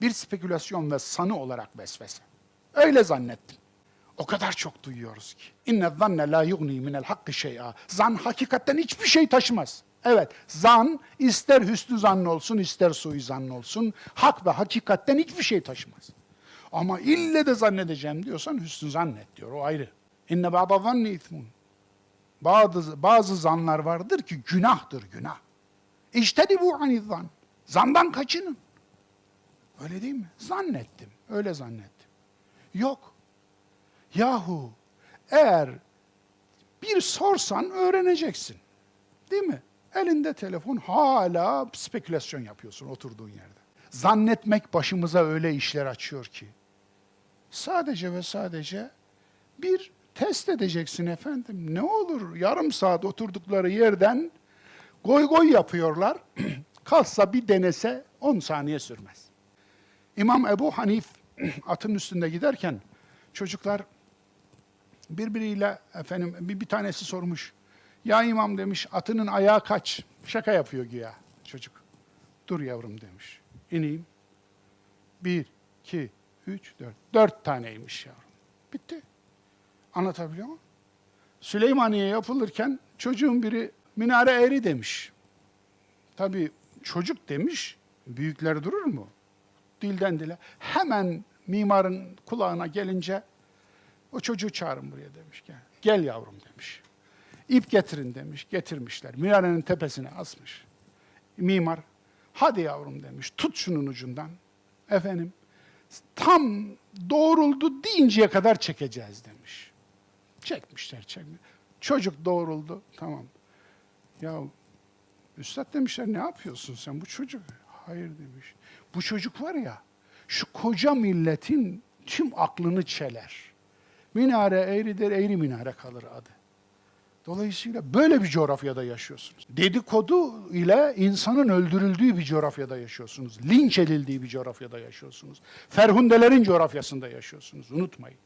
Bir spekülasyon ve sanı olarak vesvese. Öyle zannettim. O kadar çok duyuyoruz ki. İnne zanne la yugni minel hakkı şey'a. Zan hakikatten hiçbir şey taşımaz. Evet, zan ister hüsnü zanlı olsun, ister suizanlı olsun, hak ve hakikatten hiçbir şey taşımaz. Ama ille de zannedeceğim diyorsan hüsnü zannet diyor, o ayrı. İnne ba'da zanni ithmun. Bazı, bazı zanlar vardır ki günahtır, günah. İştedibu anizan. Zandan kaçının. Öyle değil mi? Zannettim, öyle zannettim. Yok. Yahu eğer bir sorsan öğreneceksin. Değil mi? Elinde telefon hala spekülasyon yapıyorsun oturduğun yerde. Zannetmek başımıza öyle işler açıyor ki. Sadece ve sadece bir test edeceksin efendim. Ne olur yarım saat oturdukları yerden goy goy yapıyorlar. Kalsa bir denese 10 saniye sürmez. İmam Ebu Hanif atın üstünde giderken çocuklar birbiriyle efendim bir, bir tanesi sormuş. Ya imam demiş atının ayağı kaç? Şaka yapıyor güya çocuk. Dur yavrum demiş. İneyim. Bir, iki, üç, dört. Dört taneymiş yavrum. Bitti. Anlatabiliyor muyum? Süleymaniye yapılırken çocuğun biri minare eğri demiş. Tabii çocuk demiş, büyükler durur mu? Dilden dile. Hemen mimarın kulağına gelince o çocuğu çağırın buraya demiş. Gel, gel yavrum demiş. İp getirin demiş. Getirmişler. Minarenin tepesine asmış. Mimar, hadi yavrum demiş. Tut şunun ucundan. Efendim, tam doğruldu deyinceye kadar çekeceğiz demiş. Çekmişler, çekmiş. Çocuk doğruldu. Tamam. Ya Üstad demişler ne yapıyorsun sen bu çocuk? Hayır demiş. Bu çocuk var ya şu koca milletin tüm aklını çeler. Minare eğridir, eğri minare kalır adı. Dolayısıyla böyle bir coğrafyada yaşıyorsunuz. Dedikodu ile insanın öldürüldüğü bir coğrafyada yaşıyorsunuz. Linç edildiği bir coğrafyada yaşıyorsunuz. Ferhundelerin coğrafyasında yaşıyorsunuz. Unutmayın.